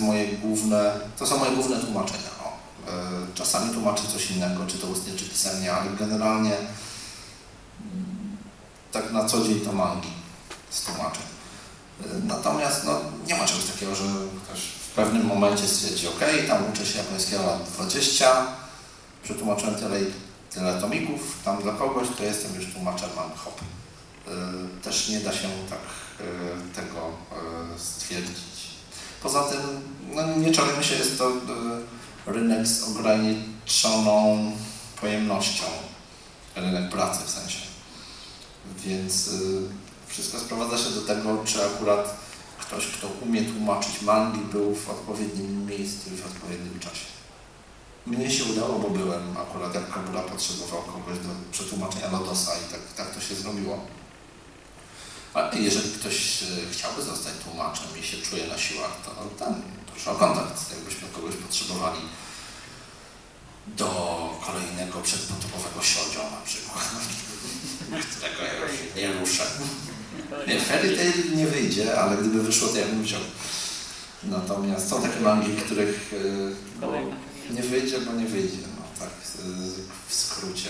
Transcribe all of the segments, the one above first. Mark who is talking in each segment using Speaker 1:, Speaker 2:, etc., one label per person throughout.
Speaker 1: moje główne, to są moje główne tłumaczenia. E, czasami tłumaczę coś innego, czy to ustnie, czy pisemnie, ale generalnie mm, tak na co dzień to mangi z tłumaczeń. E, natomiast no, nie ma czegoś takiego, że ktoś w pewnym momencie stwierdzi, ok, tam uczę się japońskiego lat 20, przetłumaczyłem tyle tyle tomików, tam dla kogoś to jestem już tłumaczem mang hop. E, też nie da się tak tego stwierdzić. Poza tym, no nie czarujmy się, jest to rynek z ograniczoną pojemnością, rynek pracy w sensie. Więc y, wszystko sprowadza się do tego, czy akurat ktoś, kto umie tłumaczyć mangi, był w odpowiednim miejscu i w odpowiednim czasie. Mnie się udało, bo byłem akurat, jak Kabula potrzebował kogoś do przetłumaczenia Lodosa i tak, tak to się zrobiło. Ale jeżeli ktoś e, chciałby zostać tłumaczem i się czuje na siłach, to ten, proszę o kontakt, jakbyśmy kogoś potrzebowali do kolejnego przedpotopowego siodzio na przykład, którego ja już nie ruszę. Nie, Fairy Tail nie wyjdzie, ale gdyby wyszło, to ja bym wziął. Natomiast są takie mangi, których e, nie wyjdzie, bo nie wyjdzie. No, tak, w skrócie.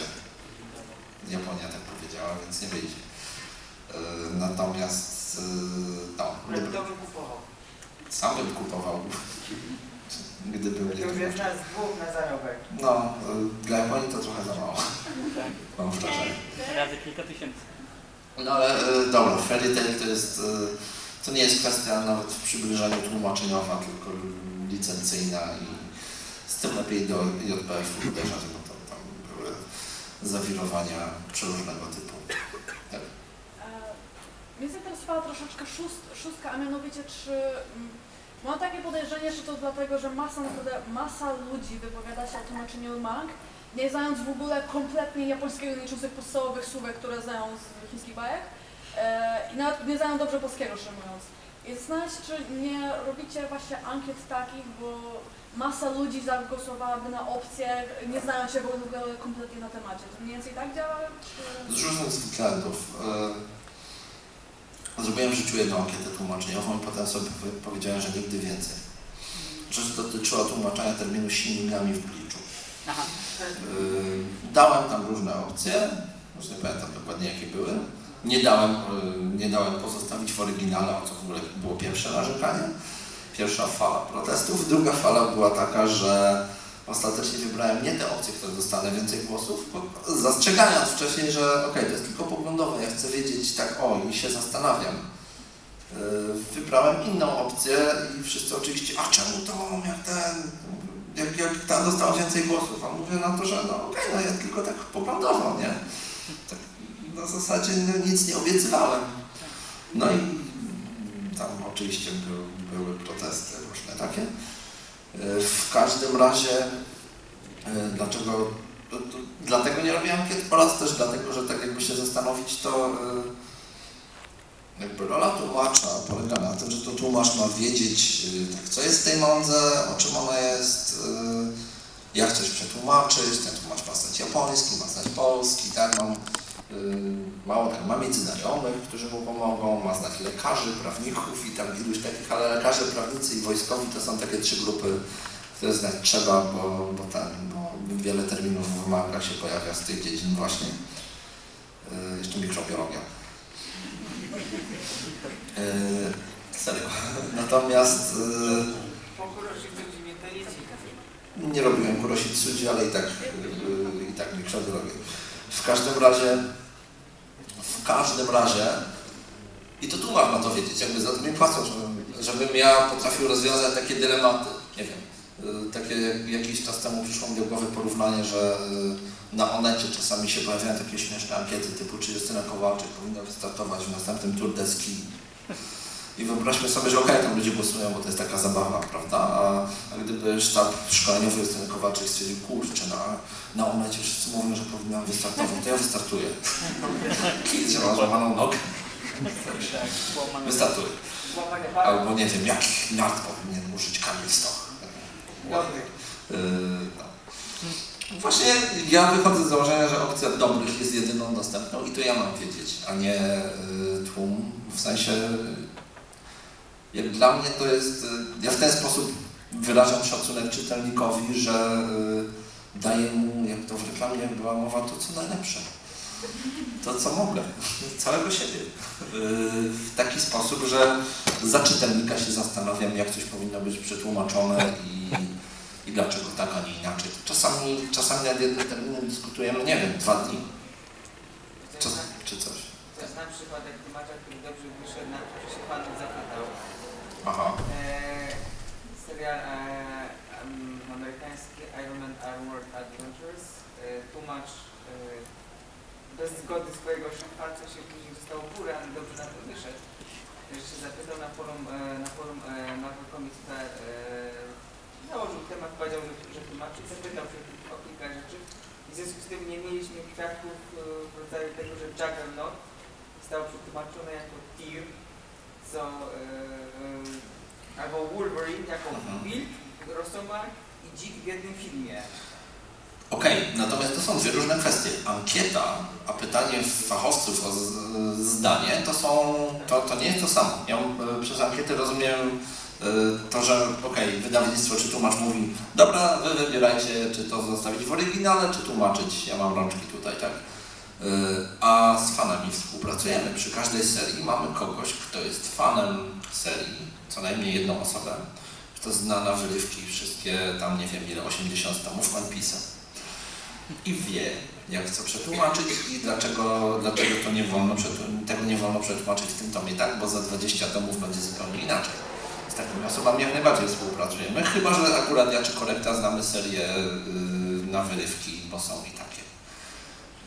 Speaker 1: Japonia tak powiedziała, więc nie wyjdzie. E, natomiast e, no,
Speaker 2: Ale kto by kupował?
Speaker 1: Sam bym kupował, gdyby mnie...
Speaker 2: To jest nas dwóch na zarobek.
Speaker 1: No, e, dla Japonii to trochę za mało, mam wrażenie.
Speaker 3: Razy kilka tysięcy.
Speaker 1: No ale dobra, Fairy Tail to jest, to nie jest kwestia nawet w przybliżeniu tłumaczeniowa, tylko licencyjna i z tym lepiej do JPF-u uderzać, bo to tam były zawirowania przeróżnego typu.
Speaker 4: Troszeczkę szóst, szóstka, a mianowicie czy... Mm, mam takie podejrzenie, że to dlatego, że masa, naprawdę masa ludzi wypowiada się o tłumaczeniu mang, nie znając w ogóle kompletnie japońskiego, licząc tych podstawowych słówek, które znają z chińskich bajek e, i nawet nie znają dobrze polskiego, szczerze mówiąc. I się, czy nie robicie właśnie ankiet takich, bo masa ludzi zagłosowałaby na opcję, nie znają się w ogóle kompletnie na temacie. To mniej więcej tak działa? Czy...
Speaker 1: Z różnych względów. Zrobiłem w życiu jedną ankietę tłumaczeniową i potem sobie powiedziałem, że nigdy więcej. Rzecz dotyczyła tłumaczenia terminu silnikami w bliczu. Yy, dałem tam różne opcje, już nie pamiętam dokładnie jakie były. Nie dałem, yy, nie dałem pozostawić w oryginale, o co w ogóle było pierwsze narzekanie. Pierwsza fala protestów. Druga fala była taka, że ostatecznie wybrałem nie te opcje, które dostanę więcej głosów, zastrzegając wcześniej, że ok, to jest tylko poglądowe, ja chcę wiedzieć tak o i się zastanawiam. Yy, wybrałem inną opcję i wszyscy oczywiście, a czemu to, jak ten, jak, jak ta dostał więcej głosów, a mówię na to, że no okej, okay, no ja tylko tak poglądowo, nie? Tak na zasadzie no, nic nie obiecywałem. No i tam oczywiście były, były protesty różne takie. E, w każdym razie, e, dlaczego, dlatego nie robię ankiet oraz też dlatego, że tak jakby się zastanowić, to e, jakby rola tłumacza polega na tym, że to tłumacz ma wiedzieć, tak, co jest w tej mądze, o czym ona jest, jak coś przetłumaczyć, ten tłumacz ma znać japoński, ma znać polski, tak, mam mało tak, ma mieć znajomych, którzy mu pomogą, ma znać lekarzy, prawników i tam iluś takich, ale lekarze, prawnicy i wojskowi to są takie trzy grupy, które znać trzeba, bo, bo, ten, bo wiele terminów w mangach się pojawia z tych dziedzin właśnie. Yy, jeszcze mikrobiologia. Yy, serio. Natomiast... Nie robiłem kurositsudzi, ale i tak, i tak mikrobiologię. W każdym razie w każdym razie, i to tłumacz ma to wiedzieć, jakby za to mi płacą, żebym, żebym ja potrafił rozwiązać takie dylematy. Nie wiem, y, takie jakiś czas temu przyszło mi do głowy porównanie, że y, na Onecie czasami się pojawiają takie śmieszne ankiety typu czy Justyna Kowalczyk powinna wystartować w następnym Tour de Ski. I wyobraźmy sobie, że okej, okay, tam ludzie głosują, bo to jest taka zabawa, prawda? A, a gdyby sztab szkoleniowy Justyny Kowalczyk stwierdził, kurczę, na, na omlecie wszyscy mówią, że powinnam wystartować, to ja wystartuję. Kid ma złamaną nogę. Wystartuję. Albo nie wiem, jaki nart powinien użyć Kamil Stoch. Yy, no. Właśnie ja wychodzę z założenia, że opcja dobrych jest jedyną dostępną i to ja mam wiedzieć, a nie y, tłum. W sensie Jak dla mnie to jest, y, ja w ten sposób wyrażam szacunek czytelnikowi, że y, daję mu, jak to w reklamie była mowa, to co najlepsze. To co mogę, całego siebie. Y, W taki sposób, że za czytelnika się zastanawiam, jak coś powinno być przetłumaczone i, i dlaczego tak, a nie inaczej. Czasami, czasami nad jednym terminem dyskutujemy, nie wiem, dwa dni
Speaker 2: Chcesz
Speaker 1: czy,
Speaker 2: na,
Speaker 1: czy coś.
Speaker 2: na przykład jak tłumacza, który dobrze wyszedł, na to się Pan zapytał.
Speaker 1: Aha.
Speaker 2: E, serial e, amerykański Iron Man Armored Adventures. E, tłumacz bez zgody swojego szefa, co się później zostało górę, ale dobrze na to wyszedł. Się zapytał na forum, na forum Marvel Comics, założył temat, powiedział, że, że tłumaczy, zapytał się o kilka rzeczy. W związku z tym nie mieliśmy kwiatków w rodzaju tego, że Juggernaut został przetłumaczony jako Tyr, co e, e, albo Wolverine jako
Speaker 1: Mhm.
Speaker 2: wilk, rosomak i dzik w jednym filmie.
Speaker 1: Okej, natomiast to są dwie różne kwestie. Ankieta, a pytanie fachowców o zdanie, to są, to, to nie jest to samo. Ja e, przez ankietę rozumiem to, że okej, wydawnictwo czy tłumacz mówi, dobra, wy wybierajcie, czy to zostawić w oryginale, czy tłumaczyć, ja mam rączki tutaj, tak? A z fanami współpracujemy. Przy każdej serii mamy kogoś, kto jest fanem serii, co najmniej jedną osobę, kto zna na wyrywki wszystkie tam, nie wiem ile, 80 tomów One i wie, jak co przetłumaczyć i dlaczego, dlaczego to nie wolno tego nie wolno przetłumaczyć w tym tomie tak, bo za 20 tomów będzie zupełnie inaczej. Z takimi osobami jak najbardziej współpracujemy, chyba że akurat ja czy korekta znamy serię yy, na wyrywki, bo są i takie.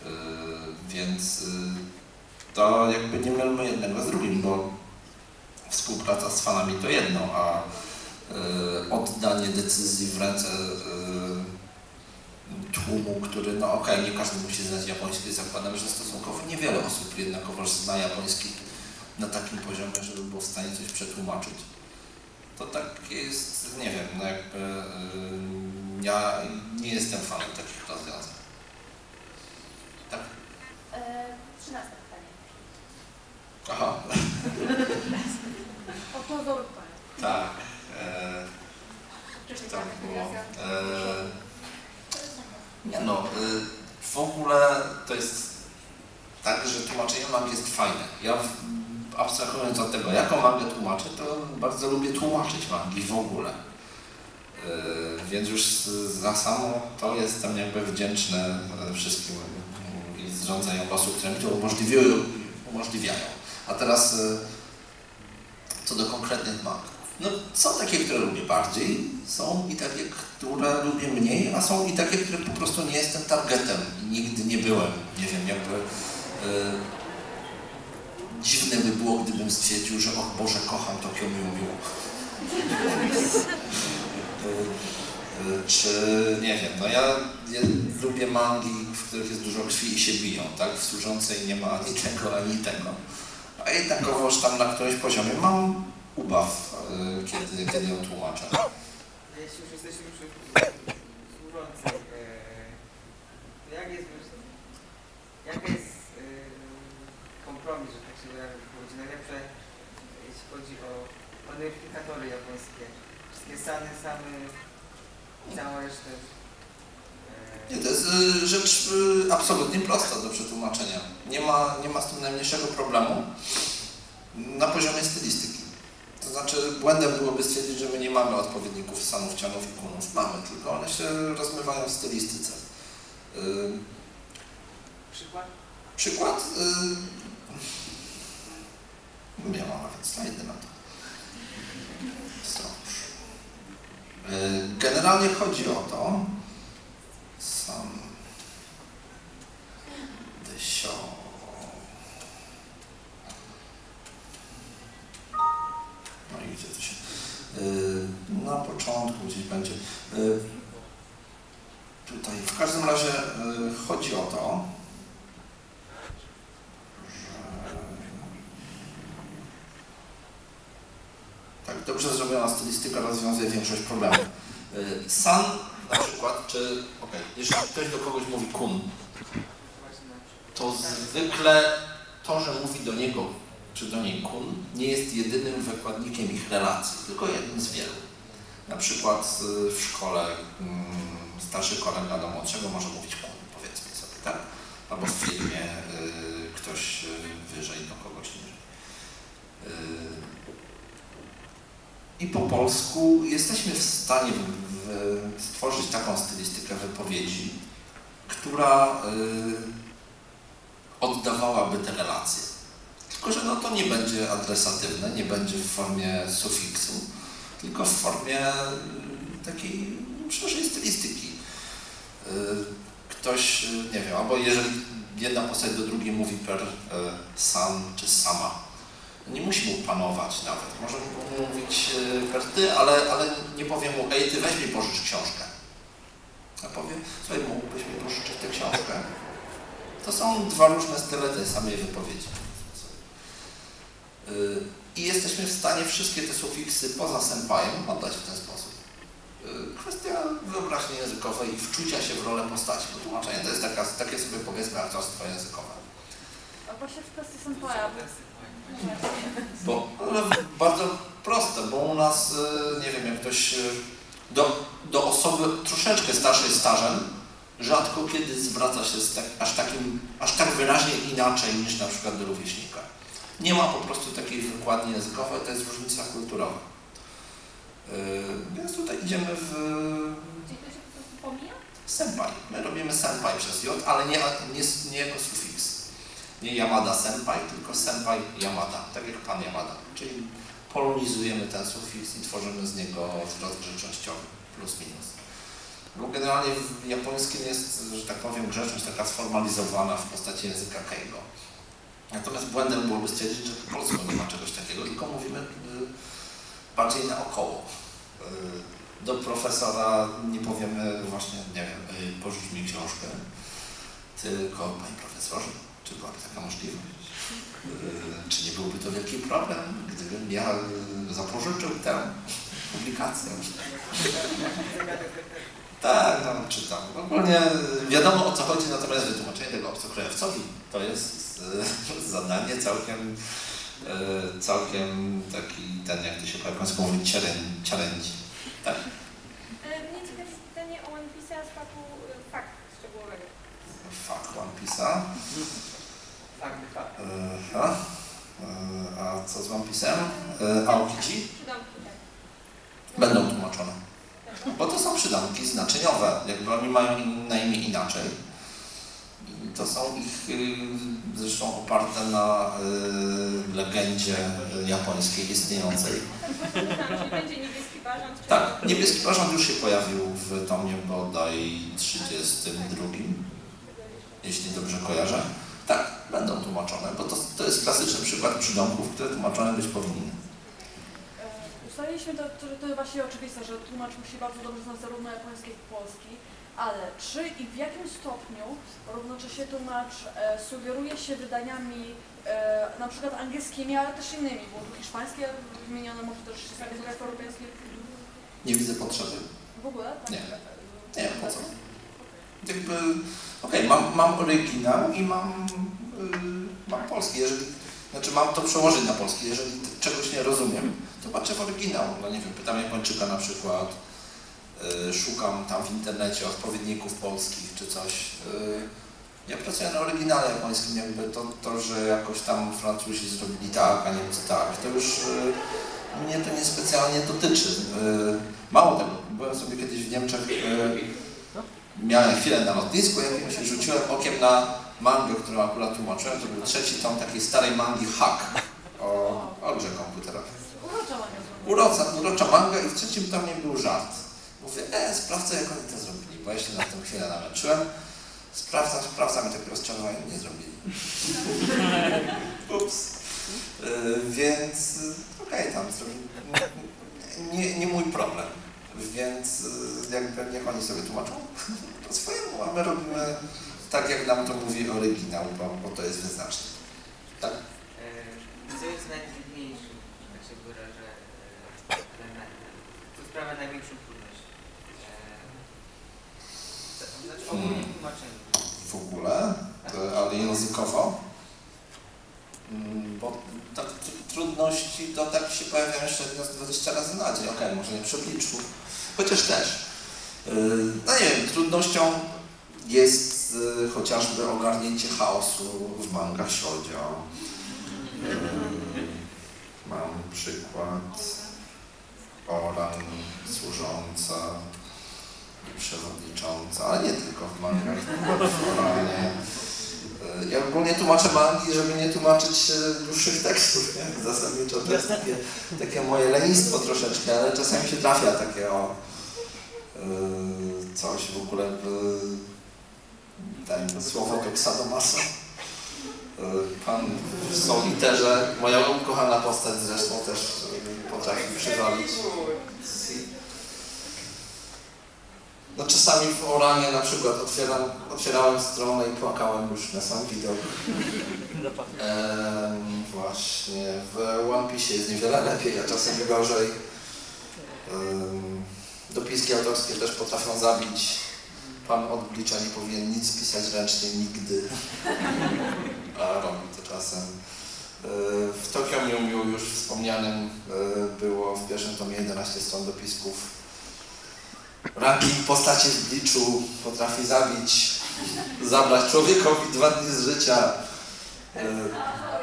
Speaker 1: Yy, więc yy, to jakby nie mylmy jednego z drugim, bo współpraca z fanami to jedno, a yy, oddanie decyzji w ręce yy, tłumu, który, no okej, nie każdy musi znać japoński, zakładam, że stosunkowo niewiele osób jednakowoż zna japoński na takim poziomie, żeby było w stanie coś przetłumaczyć. To tak jest, nie wiem, no jakby yy, ja nie jestem fanem takich rozwiązań. Tak?
Speaker 3: E, Trzynaste pytanie.
Speaker 1: Aha,
Speaker 4: O to wzoru pytania.
Speaker 1: tak. E,
Speaker 3: była
Speaker 1: było. E, Nie no, y, w ogóle to jest tak, że tłumaczenie mangi jest fajne. Ja abstrahując od tego, jaką mangę tłumaczę, to bardzo lubię tłumaczyć mangi w ogóle. Y, Więc już za samo to jestem jakby wdzięczny y, wszystkim y, i zrządzają osób, które mi to umożliwiają. umożliwiają. A teraz y, co do konkretnych mang. No, są takie, które lubię bardziej, są i takie, które lubię mniej, a są i takie, które po prostu nie jestem targetem i nigdy nie byłem. Nie wiem, jakby e, dziwne by było, gdybym stwierdził, że och Boże, kocham Tokio Miu Miu. E, e, Czy, nie wiem, no ja, ja lubię mangi, w których jest dużo krwi i się biją, tak? W służącej nie ma ani tego, ani tego. A jednakowoż tam na którymś poziomie mam ubaw, e, kiedy, kiedy ją tłumaczę.
Speaker 2: Jeśli już jesteśmy przy służącej, e, jak jest, jaka jest e, kompromis, że tak się wychodzi najlepsze, jeśli chodzi o modyfikatory japońskie, wszystkie sany, samy, całą resztę.
Speaker 1: Nie, to jest y, rzecz y, absolutnie prosta do przetłumaczenia. Nie ma, nie ma z tym najmniejszego problemu na poziomie stylistyki. To znaczy błędem byłoby stwierdzić, że my nie mamy odpowiedników sanów, cianów i kunów. Mamy, tylko one się rozmywają w stylistyce. Y,
Speaker 2: przykład?
Speaker 1: Przykład. Y... Ja mam nawet slajdy na to. Strąż. Y, Generalnie chodzi o to, sam dysio. No i gdzie to się. Y, Na początku gdzieś będzie. Y, Tutaj w każdym razie y, chodzi o to, Tak, dobrze zrobiona stylistyka większość problemów. Y, San na przykład, czy okej, jeżeli ktoś do kogoś mówi kun, to zwykle to, że mówi do niego czy do niej kun, nie jest jedynym wykładnikiem ich relacji, tylko jednym z wielu. Na przykład y, w szkole mm, starszy kolega do młodszego może mówić kun, powiedzmy sobie, tak? Albo w firmie I po polsku jesteśmy w stanie stworzyć taką stylistykę wypowiedzi, która y, oddawałaby te relacje. Tylko, że no to nie będzie adresatywne, nie będzie w formie sufiksu, tylko w formie y, takiej szerszej stylistyki. Y, Ktoś, nie wiem, albo jeżeli jedna postać do drugiej mówi per san czy sama, nie musi mu panować nawet. Może mu mówić per ty, ale, ale nie powie mu, ej, ty weź mi pożycz książkę. A powie, słuchaj, mógłbyś mi pożyczyć tę książkę? To są dwa różne style tej samej wypowiedzi. Y, I jesteśmy w stanie wszystkie te sufiksy poza senpajem oddać w ten sposób. Y, Kwestia wyobraźni językowej i wczucia się w rolę postaci. Bo tłumaczenie to jest taka, takie sobie powiedzmy aktorstwo językowe.
Speaker 4: A właśnie w kwestii senpaja,
Speaker 1: Bo ale bardzo proste, bo u nas, y, nie wiem, jak ktoś y, do, do osoby troszeczkę starszej stażem, rzadko kiedy zwraca się z tak, aż, takim, aż tak wyraźnie inaczej niż na przykład do rówieśnika. Nie ma po prostu takiej wykładni językowej, to jest różnica kulturowa. Y, Więc tutaj idziemy w
Speaker 3: Czyli to się po prostu pomija?
Speaker 1: senpai. My robimy senpai przez J, ale nie, nie, nie jako sufiks. Nie Yamada senpai, tylko senpai Yamada, tak jak pan Yamada. Czyli polonizujemy ten sufiks i tworzymy z niego zwrot grzecznościowy, plus minus. Bo generalnie w japońskim jest, że tak powiem, grzeczność taka sformalizowana w postaci języka keigo. Natomiast błędem byłoby stwierdzić, że po polsku nie ma czegoś takiego, tylko mówimy y, bardziej naokoło. Y, do profesora nie powiemy właśnie, nie wiem, y, mi książkę, tylko panie profesorze, czy byłaby taka możliwość? Y, Czy nie byłby to wielki problem, gdybym ja y, zapożyczył tę publikację? Tak, no czytam. Ogólnie wiadomo o co chodzi, natomiast wytłumaczenie tego obcokrajowcowi to jest y, zadanie całkiem, całkiem taki, ten jak to się po japońsku mówi, challenge. Tak?
Speaker 3: E, Mnie ciekawi pytanie o One Piece'a z faku e, fakt szczegółowego.
Speaker 1: Fuck One Piece'a.
Speaker 2: Fakt, fakt.
Speaker 1: Y, a? Y, a co z Piece'em? Y, Aokichi?
Speaker 3: Przydomki, tak.
Speaker 1: Będą tłumaczone. Bo to są przydomki znaczeniowe, jakby oni mają na imię inaczej. I to są ich y, zresztą oparte na y, legendzie y, japońskiej istniejącej.
Speaker 3: Tak, niebieski
Speaker 1: Tak, parząt już się pojawił w tomie bodaj 32, jeśli dobrze kojarzę. Tak, będą tłumaczone, bo to, to jest klasyczny przykład przydomków, które tłumaczone być powinny.
Speaker 4: E, Ustaliliśmy to, że to właśnie oczywiste, że tłumacz musi bardzo dobrze znać zarówno japoński, jak i polski, ale czy i w jakim stopniu równocześnie tłumacz e, sugeruje się wydaniami e, na przykład angielskimi, ale też innymi, bo tu hiszpańskie wymienione może też język europejski
Speaker 1: Nie widzę potrzeby.
Speaker 4: w ogóle? Tak?
Speaker 1: Nie. Nie, po co? Jakby, okej, mam, mam oryginał i mam, mam polski. Jeżeli, znaczy mam to przełożyć na polski. Jeżeli czegoś nie rozumiem, to patrzę w oryginał. No nie wiem, pytam Japończyka na przykład, y, szukam tam w internecie odpowiedników polskich czy coś. Y, ja pracuję na oryginale japońskim, jakby to, to, że jakoś tam Francuzi zrobili tak, a Niemcy tak, to już y, mnie to niespecjalnie dotyczy. Y, mało tego, byłem sobie kiedyś w Niemczech, y, miałem chwilę na lotnisku jakimś i rzuciłem okiem na mangę, którą akurat tłumaczyłem. To był trzeci tom takiej starej mangi Hack o, o grze komputerowej.
Speaker 4: Urocza
Speaker 1: urocza manga i w trzecim tomie był żart. Mówię, e, sprawdzę jak oni to zrobili, bo ja się na tym chwilę namęczyłem. Sprawdzam, sprawdzam i tak rozciągnąłem, nie zrobili. Ups. Y, więc okej, tam zrobili. Nie, nie mój problem. Więc y, jakby niech oni sobie tłumaczą po swojemu, a my robimy tak, jak nam to mówi oryginał, bo, bo to jest wyznacznik. Tak?
Speaker 2: E, Co jest najtrudniejszym, tak się wyrażę, e, elementem? Co sprawia największą trudność? E, Znaczy ogólnie
Speaker 1: Hmm.
Speaker 2: w tłumaczeniu.
Speaker 1: w ogóle, ale językowo. Mm, Bo tak trudności to tak się pojawiają z 20 razy na dzień. Okej, może nie przy obliczu, chociaż też. No nie wiem, trudnością jest yy, chociażby ogarnięcie chaosu w mangach shoujo. Yy, Mam przykład Oran służąca i przewodnicząca, ale nie tylko w mangach, w. Yy, Ja ogólnie tłumaczę mangi, żeby nie tłumaczyć dłuższych tekstów? Zasadniczo to jest takie, takie moje lenistwo troszeczkę, ale czasami się trafia takie o coś w ogóle dajmy słowo to Xadomasa. Yy, Pan w Soliterze, moja ukochana postać zresztą też yy, potrafi przywalić. No czasami w Oranie na przykład otwieram, otwierałem stronę i płakałem już na sam widok. Em, właśnie, w One Piece jest niewiele lepiej, a czasem gorzej. Em, dopiski autorskie też potrafią zabić. Pan od Blicza nie powinien nic pisać ręcznie nigdy, a robi to czasem. E, W Tokio Miu już wspomnianym e, było w pierwszym tomie 11 stron dopisków. Ranking postaci z Bliczu potrafi zabić, zabrać człowiekowi dwa dni z życia. E,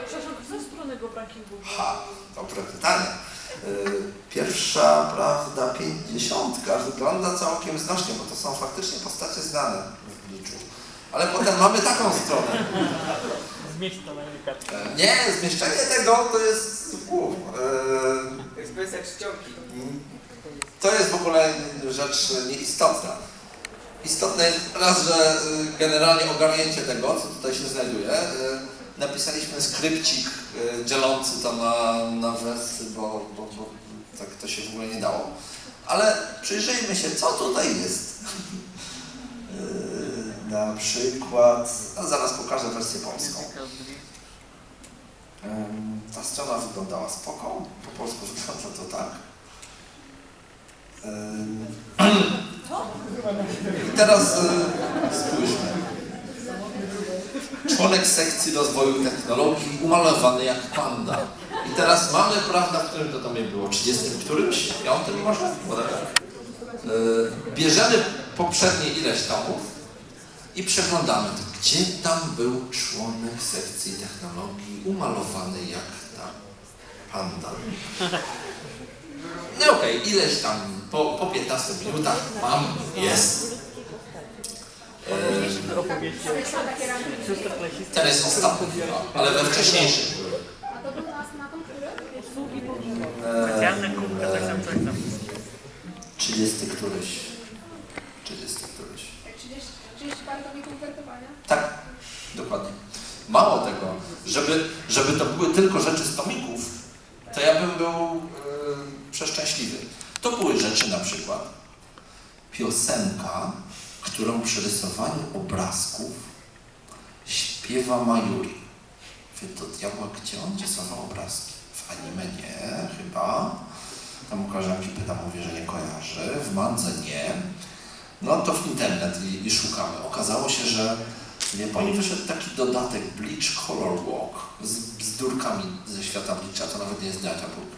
Speaker 4: Przepraszam, ze strony go w rankingu.
Speaker 1: Ha, dobre pytanie. Y, Pierwsza, prawda, pięćdziesiątka wygląda całkiem znośnie, bo to są faktycznie postacie znane w Bliczu. Ale potem mamy taką stronę.
Speaker 5: Zmieść to na kartę.
Speaker 1: E, Nie, zmieszczenie tego to jest... U,
Speaker 2: To jest kwestia czcionki.
Speaker 1: to jest w ogóle rzecz nieistotna. Istotne jest raz, że y, generalnie ogarnięcie tego, co tutaj się znajduje. Y, Napisaliśmy skrypcik y, dzielący to na, na wersy, bo, bo, bo tak to się w ogóle nie dało. Ale przyjrzyjmy się, co tutaj jest. Y, Na przykład, a zaraz pokażę wersję polską. Ta strona wyglądała spoko, po polsku wygląda to tak. I teraz e, spójrzmy. Członek sekcji rozwoju technologii umalowany jak panda. I teraz mamy, prawda, w którym to tomie było? 30 którymś? Piątym może? E, Bierzemy poprzednie ileś tomów i przeglądamy. Gdzie tam był członek sekcji technologii umalowany jak ta panda? No okej, ileś tam, po, po 15 minutach mam, jest.
Speaker 5: Opowieści sióstr klasistów.
Speaker 1: ten jest ostatni ale we wcześniejszych.
Speaker 3: A to był nas na tą, który?
Speaker 1: E,
Speaker 5: Specjalne kubka, tak tam coś tam.
Speaker 1: 30 któryś. 30 któryś.
Speaker 3: Jak 30, 30 parę tomików wertowania.
Speaker 1: Tak, dokładnie. Mało tego, żeby, żeby to były tylko rzeczy z tomików, to ja bym był e, przeszczęśliwy. To były rzeczy na przykład piosenka, którą przy rysowaniu obrazków śpiewa Majuri. Wy do diabła, gdzie on rysował obrazki? W anime nie, chyba. Tam u koleżanki pytam, mówię, że nie kojarzy. W mandze nie. No to w internet i, i szukamy. Okazało się, że w Japonii wyszedł taki dodatek Bleach Color Walk z bzdurkami ze świata Bleacha, to nawet nie jest Data Book.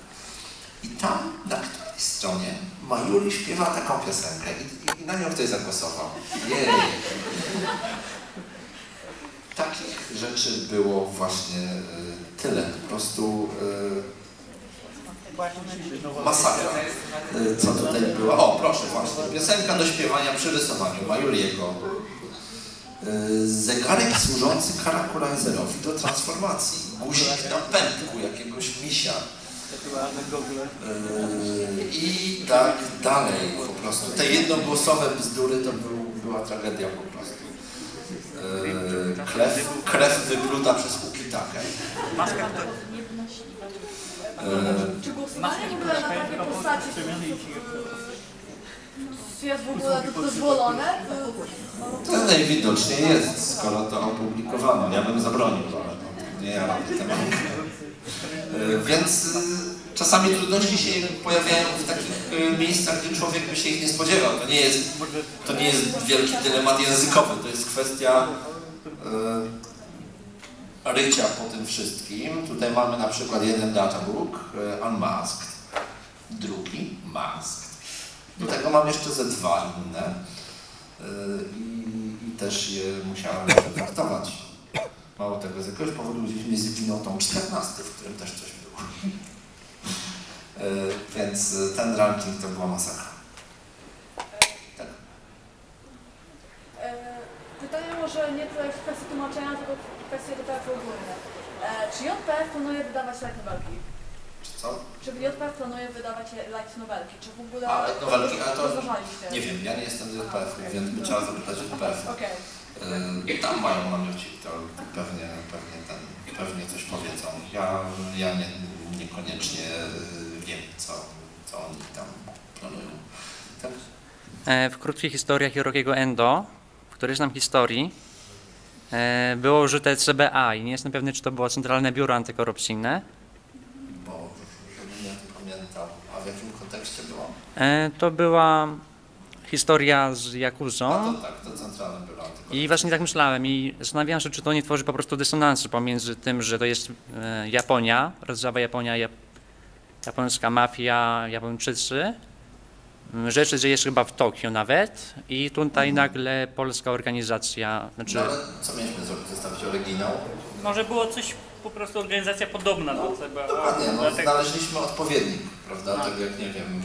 Speaker 1: I tam na której stronie Majuri śpiewa taką piosenkę i, i, i na nią ktoś zagłosował. Jej! Takich rzeczy było właśnie y, tyle. Po prostu y, masakra. Y, Co tutaj było? O, proszę właśnie. Piosenka do śpiewania przy rysowaniu Majuriego. Zegarek służący karakulajzerowi do transformacji. Guzik na pępku jakiegoś misia. Yy, I tak dalej po prostu. Te jednogłosowe bzdury to był, była tragedia po prostu. Yy, krew, krew wypluta przez Ukitakę.
Speaker 4: Czy głosowanie w ogóle na takie postaci jest w ogóle to dozwolone? To-
Speaker 1: najwidoczniej jest, skoro to opublikowano. Ja bym zabronił, ale nie ja robię. Yy, Więc yy, czasami trudności się pojawiają w takich yy, miejscach, gdzie człowiek by się ich nie spodziewał. To nie jest To nie jest wielki dylemat językowy, to jest kwestia e, rycia po tym wszystkim. Tutaj mamy na przykład jeden databook, e, unmasked, drugi masked. Do tego mam jeszcze ze dwa inne e, i, i też je musiałem traktować. Mało tego, z jakiegoś powodu gdzieś zginął tą 14, w którym też coś było. E, Więc e, ten ranking to była masakra. Tak.
Speaker 4: E, Pytanie może nie tyle w kwestii tłumaczenia, tylko w kwestii DPF ogólnie. Czy JPF planuje wydawać light novelki?
Speaker 1: Czy co?
Speaker 4: Czy JPF planuje wydawać light novelki? Czy w ogóle
Speaker 1: A, light novelki, ale to-? Nie wiem, ja nie jestem z JPF-u, więc by trzeba zapytać JPF-u.
Speaker 4: Okej.
Speaker 1: Y, Tam mają namiocik, to pewnie, pewnie, ten, pewnie coś powiedzą. Ja, ja nie, niekoniecznie y, wiem, co, co oni tam planują. Tak?
Speaker 5: E, W krótkich historiach Hirokiego Endo, w której znam historii, e, było użyte CBA i nie jestem pewny, czy to było Centralne Biuro Antykorupcyjne.
Speaker 1: Bo to pamiętał. A w jakim kontekście było?
Speaker 5: E, To była historia z Jakuzą.
Speaker 1: to tak, to.
Speaker 5: I właśnie tak myślałem i zastanawiałem się, czy to nie tworzy po prostu dysonansu pomiędzy tym, że to jest e, Japonia, rdzawa Japonia, Jap japońska mafia, Japończycy. Rzeczy dzieje się chyba w Tokio nawet i tutaj nagle polska organizacja, znaczy
Speaker 1: No ale co mieliśmy zrobić? Zostawić oryginał?
Speaker 6: Może było coś, po prostu organizacja podobna do CBA.
Speaker 1: Dokładnie, no,
Speaker 6: dlatego-
Speaker 1: znaleźliśmy odpowiednik, prawda?
Speaker 6: Tak.
Speaker 1: Tak jak, nie wiem,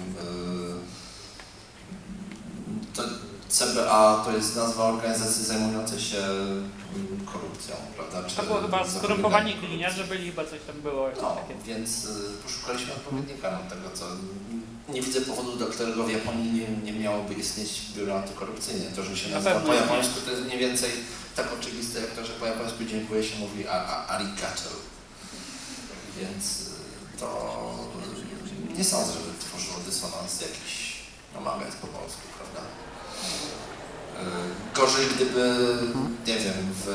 Speaker 1: to CBA to jest nazwa organizacji zajmującej się mm, korupcją, prawda? Czy
Speaker 6: To było chyba skorumpowani gliniarze byli, chyba coś tam było.
Speaker 1: No,
Speaker 6: takie.
Speaker 1: więc y, poszukaliśmy odpowiednika no, tego, co... Nie widzę powodu, dla którego w Japonii nie, nie miałoby istnieć biuro antykorupcyjne. To, że się
Speaker 6: Na
Speaker 1: nazywa po japońsku, to jest mniej więcej tak oczywiste, jak to, że po japońsku dziękuję się mówi arigato. Więc y, to y, nie sądzę, żeby tworzyło dysonans jakiś, no magaz po polsku, prawda? Y, Gorzej, gdyby, nie wiem, w,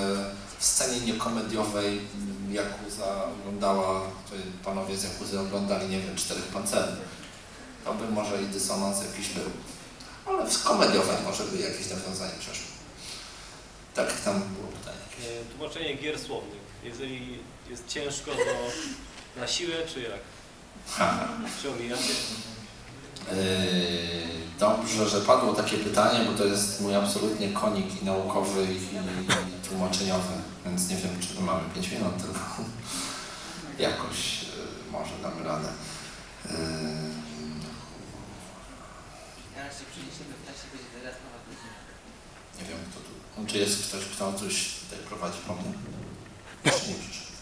Speaker 1: w scenie niekomediowej Jakuza oglądała, panowie z Jakuzy oglądali, nie wiem, czterech pancernych. To by może i dysonans jakiś był. Ale w komediowej może by jakieś nawiązanie przeszło. Tak, tam było pytanie jakieś.
Speaker 7: E, Tłumaczenie gier słownych. Jeżeli jest ciężko, to na siłę, czy jak? Czy omijacie?
Speaker 1: Yy, Dobrze, że padło takie pytanie, bo to jest mój absolutnie konik i naukowy i, tłumaczeniowy, więc nie wiem, czy my mamy 5 minut, tylko jakoś yy, może damy radę. Yy. Nie wiem, kto tu. Czy jest ktoś, kto coś tutaj prowadzi po mnie? Jeszcze nie przyszedł.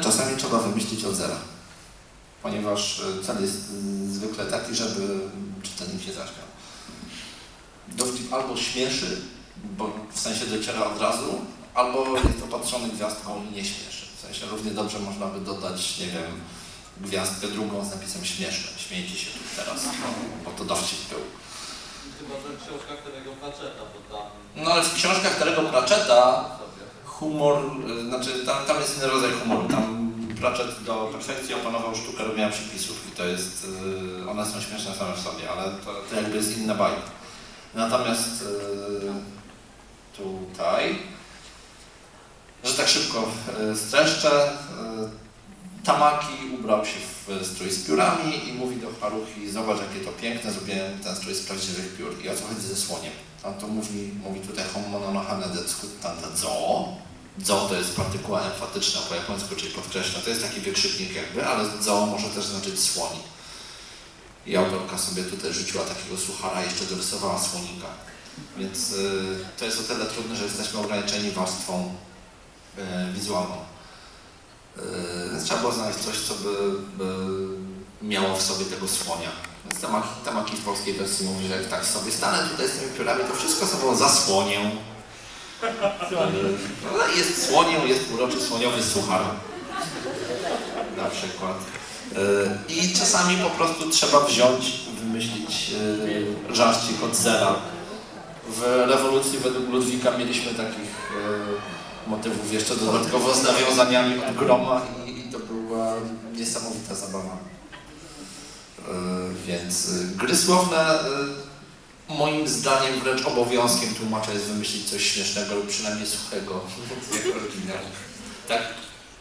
Speaker 1: Czasami trzeba wymyślić od zera. Ponieważ e, cel jest e, zwykle taki, żeby czytelnik się zaśmiał. Dowcip albo śmieszy, bo w sensie dociera od razu, albo jest opatrzony gwiazdką i nie śmieszy. W sensie równie dobrze można by dodać, nie wiem, gwiazdkę drugą z napisem śmieszne. Śmiejcie się tu teraz, no, bo to dowcip był.
Speaker 8: Chyba, że w książkach Terego Pratchetta, bo tam
Speaker 1: No ale w książkach Terego Pratchetta humor, y, znaczy tam, tam jest inny rodzaj humoru. Tam Pratchett do perfekcji opanował sztukę robienia przepisów i to jest, y, one są śmieszne same w sobie, ale to, to jakby jest inna bajka. Natomiast y, tutaj, że tak szybko y, streszczę, Tamaki ubrał się w strój z piórami i mówi do Haruhi, zobacz jakie to piękne, zrobiłem ten strój z prawdziwych piór. I o co chodzi ze słoniem? Tam to mówi, mówi tutaj homono no hane detsu tanta zo. Zo to jest partykuła emfatyczna po japońsku, czyli podkreśla. To jest taki wykrzyknik jakby, ale zo może też znaczyć słoni. I autorka sobie tutaj rzuciła takiego suchara i jeszcze dorysowała słonika. Więc y, to jest o tyle trudne, że jesteśmy ograniczeni warstwą y, wizualną. Y, Więc trzeba było znaleźć coś, co by, by miało w sobie tego słonia. Więc Tamaki, Tamaki w polskiej wersji mówi, że jak tak sobie stanę tutaj z tymi piórami, to wszystko sobą zasłonię. Jest słonią, jest uroczy słoniowy suchar. Na przykład. Y, I czasami po prostu trzeba wziąć, wymyślić y, żarcik od zera. W rewolucji według Ludwika mieliśmy takich y, motywów jeszcze dodatkowo z nawiązaniami od groma i, to była niesamowita zabawa. Więc gry słowne moim zdaniem wręcz obowiązkiem tłumacza jest wymyślić coś śmiesznego lub przynajmniej suchego, jak oryginał. Tak?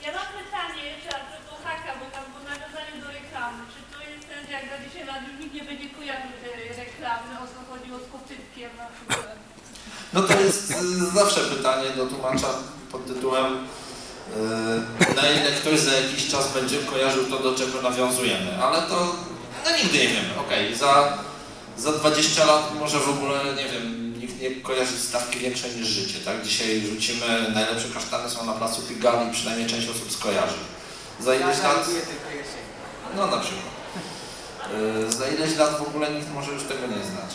Speaker 9: Ja mam pytanie jeszcze a propos haka, bo tam było nawiązanie do reklamy. Czy to jest ten, jak za 10 lat już nikt nie będzie kojarzył tej reklamy, o co chodziło z kopytkiem na przykład?
Speaker 1: No to jest y, zawsze pytanie do tłumacza pod tytułem y, na ile ktoś za jakiś czas będzie kojarzył to, do czego nawiązujemy, ale to no nigdy nie wiemy. Okej, za, za 20 lat może w ogóle, nie wiem, nikt nie kojarzy stawki większej niż życie, tak? Dzisiaj rzucimy, najlepsze kasztany są na placu Pigali, przynajmniej część osób skojarzy. Za ileś lat... No na przykład. Y, Za ileś lat w ogóle nikt może już tego nie znać.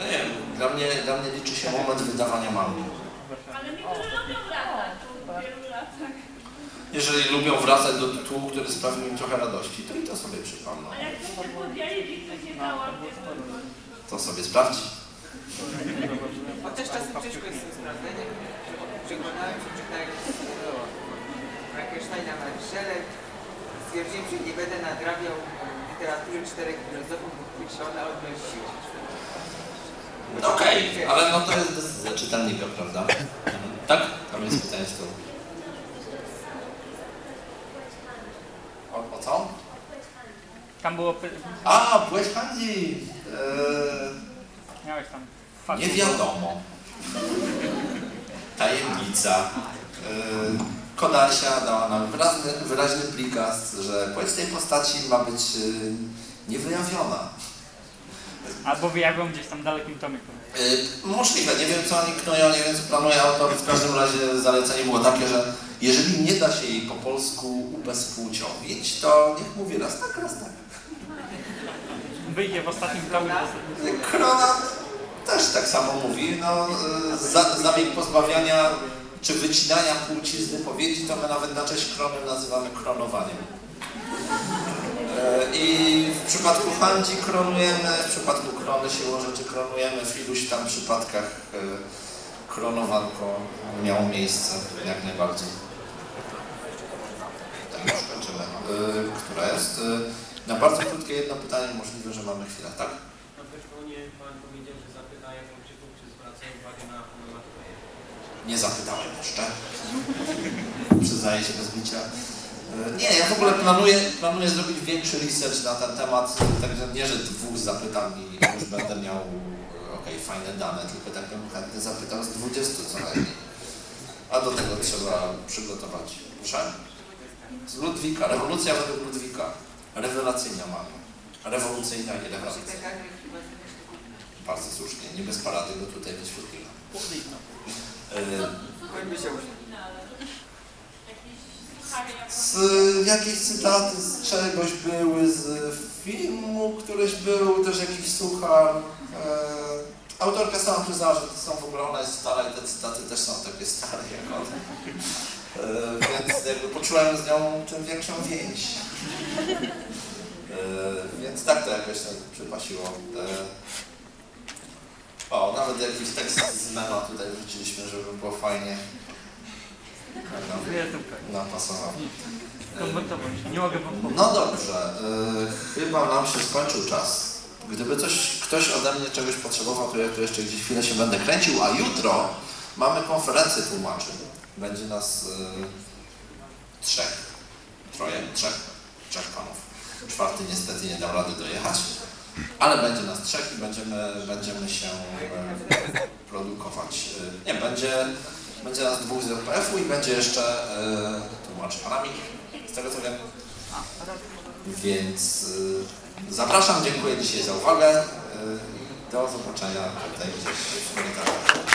Speaker 1: No nie wiem, dla mnie, dla mnie liczy się moment wydawania mangi.
Speaker 9: Ale niektórzy lubią wracać po wielu latach.
Speaker 1: Jeżeli lubią wracać do tytułu, który sprawił im trochę radości, to i to sobie przypomną.
Speaker 9: A jak się podjęli nie załapie, to...
Speaker 1: To sobie sprawdź.
Speaker 2: Chociaż czasem ciężko jest sobie sprawdzenie. Przeglądałem, przeczytałem Frankensteina na szereg. Stwierdziłem, że nie będę nadrabiał literatury czterech filozofów, bo Quixiona odnosił.
Speaker 1: Okej, ale no to jest decyzja czytelnika, prawda? Tak? Tam jest pytanie z tyłu. O, o co?
Speaker 6: Tam było...
Speaker 1: A, byłeś Hanzi! Eee,
Speaker 6: Miałeś tam... fakt.
Speaker 1: nie wiadomo. Tajemnica. Eee, Kodasia dała nam wyraźny, wyraźny prikaz, że płeć tej postaci ma być eee, niewyjawiona.
Speaker 6: Albo wyjawią gdzieś tam dalekim tomiku.
Speaker 1: Yy, Możliwe, nie wiem co oni knują, nie wiem co planuje autor. W każdym razie zalecenie było takie, że jeżeli nie da się jej po polsku ubezpłciowić, to niech mówi raz tak, raz tak.
Speaker 6: Wyjdzie w ostatnim.
Speaker 1: Yy, Krona też tak samo mówi. No, yy, za, zabieg pozbawiania czy wycinania płci z wypowiedzi, to my nawet na cześć krony nazywamy kronowaniem. Yy, I w przypadku Handzi kronujemy, w przypadku krony siłą rzeczy kronujemy, w iluś tam przypadkach yy, kronowanko miało miejsce jak najbardziej. Tak, już kończymy. Która jest? Na bardzo krótkie jedno pytanie, możliwe, że mamy chwilę, tak?
Speaker 8: Na pewno Pan powiedział, że zapyta Japończyków, czy zwracają uwagę na onomatopeję.
Speaker 1: Nie zapytałem jeszcze. Przyznaję się bez bicia. E, Nie, ja w ogóle planuję, planuję zrobić większy research na ten temat, także nie, że dwóch zapytam i już będę miał e, okej, fajne dane, tylko tak bym chętnie zapytał z 20 co najmniej. A do tego trzeba przygotować. Proszę? Z Ludwika, rewolucja według Ludwika. Rewelacyjna mamy. Rewolucyjna i rewelacyjna. Bardzo słusznie, nie bez parady go tutaj. E,
Speaker 2: uśmiał.
Speaker 9: Jakieś suchary
Speaker 1: Z jakieś cytaty z czegoś były, z filmu któryś był, też jakiś suchar. E, autorka sama przyznała, że to są w ogóle, ona jest stara i te cytaty też są takie stare jak ona. E, więc jakby poczułem z nią tym większą więź. E, więc tak to jakoś tak przypasiło. E, o, nawet jakiś tekst z mema tutaj wrzuciliśmy, żeby było fajnie. No,
Speaker 6: Nie, tylko
Speaker 1: no pasowało.
Speaker 6: komentować. Nie mogę.
Speaker 1: No dobrze, chyba nam się skończył czas. Gdyby coś, ktoś ode mnie czegoś potrzebował, to ja tu jeszcze gdzieś chwilę się będę kręcił, a jutro mamy konferencję tłumaczy. Będzie nas trzech, troje, trzech, trzech panów. Czwarty niestety nie dał rady dojechać, ale będzie nas trzech i będziemy, będziemy się y, produkować. Y, nie, będzie, będzie nas dwóch z RPF-u i będzie jeszcze y, tłumacz panami, z tego co wiem. Więc zapraszam, dziękuję dzisiaj za uwagę do zobaczenia tutaj gdzieś w korytarzach.